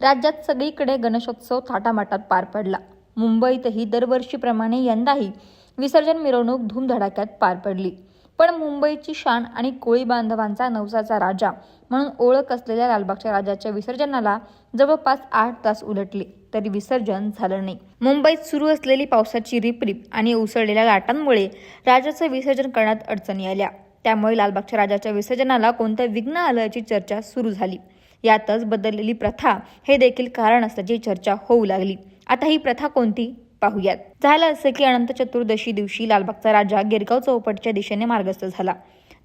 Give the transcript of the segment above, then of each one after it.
राज्यात सगळीकडे गणेशोत्सव थाटामाटात पार पडला. मुंबईतही दरवर्षीप्रमाणे यंदाही विसर्जन मिरवणूक धूमधडाक्यात पार पडली. पण मुंबईची शान आणि कोळी बांधवांचा नवसाचा राजा म्हणून ओळख असलेल्या लालबागच्या राजाच्या विसर्जनाला जवळपास आठ तास उलटले तरी विसर्जन झालं नाही. मुंबईत सुरू असलेली पावसाची रिपरिप आणि उसळलेल्या लाटांमुळे राजाचं विसर्जन करण्यात अडचणी आल्या. त्यामुळे लालबागच्या राजाच्या विसर्जनाला कोणतं विघ्न आलं याची चर्चा सुरू झाली. यातच बदललेली प्रथा हे देखील कारण असल्याची चर्चा होऊ लागली. आता ही प्रथा कोणती? पाहूयात. झालं असं की अनंत चतुर्दशी दिवशी लालबागचा राजा गिरगाव चौपटच्या दिशेने मार्गस्थ झाला.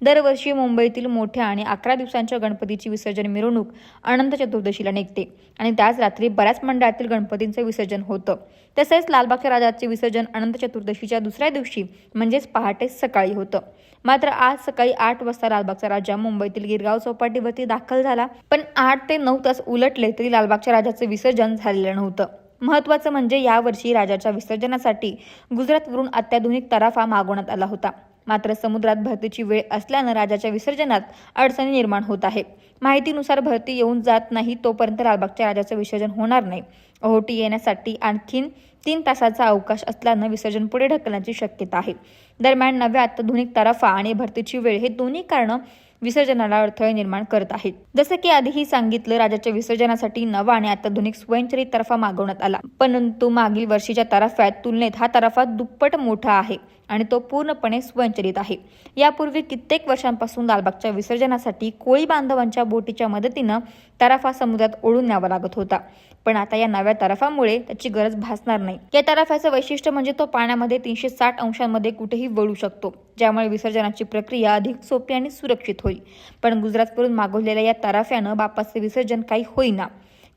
दरवर्षी मुंबईतील मोठ्या आणि अकरा दिवसांच्या गणपतीची विसर्जन मिरवणूक अनंत चतुर्दशीला निघते आणि त्याच रात्री बऱ्याच मंडळातील गणपतींचं विसर्जन होतं. तसेच लालबागच्या राजाचे विसर्जन अनंत चतुर्दशीच्या दुसऱ्या दिवशी म्हणजेच पहाटे सकाळी होतं. मात्र आज सकाळी आठ वाजता लालबागचा राजा मुंबईतील गिरगाव चौपाटीवरती दाखल झाला. पण आठ ते नऊ तास उलटले तरी लालबागच्या राजाचं विसर्जन झालेलं नव्हतं. महत्वाचं म्हणजे यावर्षी राजाच्या विसर्जनासाठी गुजरातवरून अत्याधुनिक तराफा मागवण्यात आला होता. मात्र समुद्रात भरतीची वेळ असल्यानं राजाच्या विसर्जनात अडचणी निर्माण होत आहे माहितीनुसार भरती येऊन जात नाही तोपर्यंत लालबागच्या राजाचं विसर्जन होणार नाही. ओहोटी येण्यासाठी आणखीन तीन तासाचा अवकाश असल्यानं विसर्जन पुढे ढकलण्याची शक्यता आहे. दरम्यान नव्या अत्याधुनिक तराफा आणि भरतीची वेळ हे दोन्ही कारणं विसर्जनाला अडथळे निर्माण करत आहेत. जसं की आधीही सांगितलं राजाच्या विसर्जनासाठी नवा आणि अत्याधुनिक स्वयंचलित तराफा मागवण्यात आला. परंतु मागील वर्षीच्या तराफ्यात तुलनेत हा तराफा दुप्पट मोठा आहे. आणि तो पूर्णपणे स्वयंचलित आहे. यापूर्वी कित्येक वर्षांपासून लालबागच्या विसर्जनासाठी कोळी बांधवांच्या बोटीच्या मदतीनं तराफा समुद्रात ओढून न्यावा लागत होता. पण आता या नव्या तराफामुळे त्याची गरज भासणार नाही. या तराफ्याचं वैशिष्ट्य म्हणजे तो पाण्यामध्ये तीनशे साठ अंशांमध्ये कुठेही वळू शकतो ज्यामुळे विसर्जनाची प्रक्रिया अधिक सोपी आणि सुरक्षित होईल. पण गुजरातवरून मागवलेल्या या तराफ्यानं बापाचे विसर्जन काही होईना.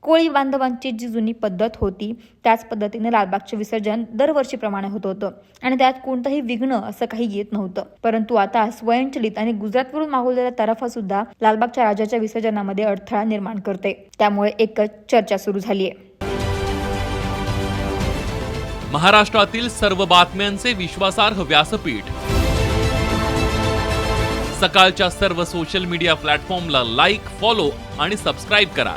कोळी बांधवांची जी जुनी पद्धत होती त्याच पद्धतीने लालबागचे विसर्जन दरवर्षीप्रमाणे होत होतं. आणि त्यात कोणतंही विघ्न असं काही येत नव्हतं. परंतु आता स्वयंचलित आणि गुजरातवरून मागवलेल्या तराफा सुद्धा लालबागच्या राजाच्या विसर्जनामध्ये अडथळा निर्माण करते. त्यामुळे एकच चर्चा सुरू झाली आहे महाराष्ट्रातील सर्व बातम्यांचे विश्वासार्ह व्यासपीठ. सकाळच्या सर्व सोशल मीडिया प्लॅटफॉर्मला लाईक फॉलो आणि सबस्क्राईब करा.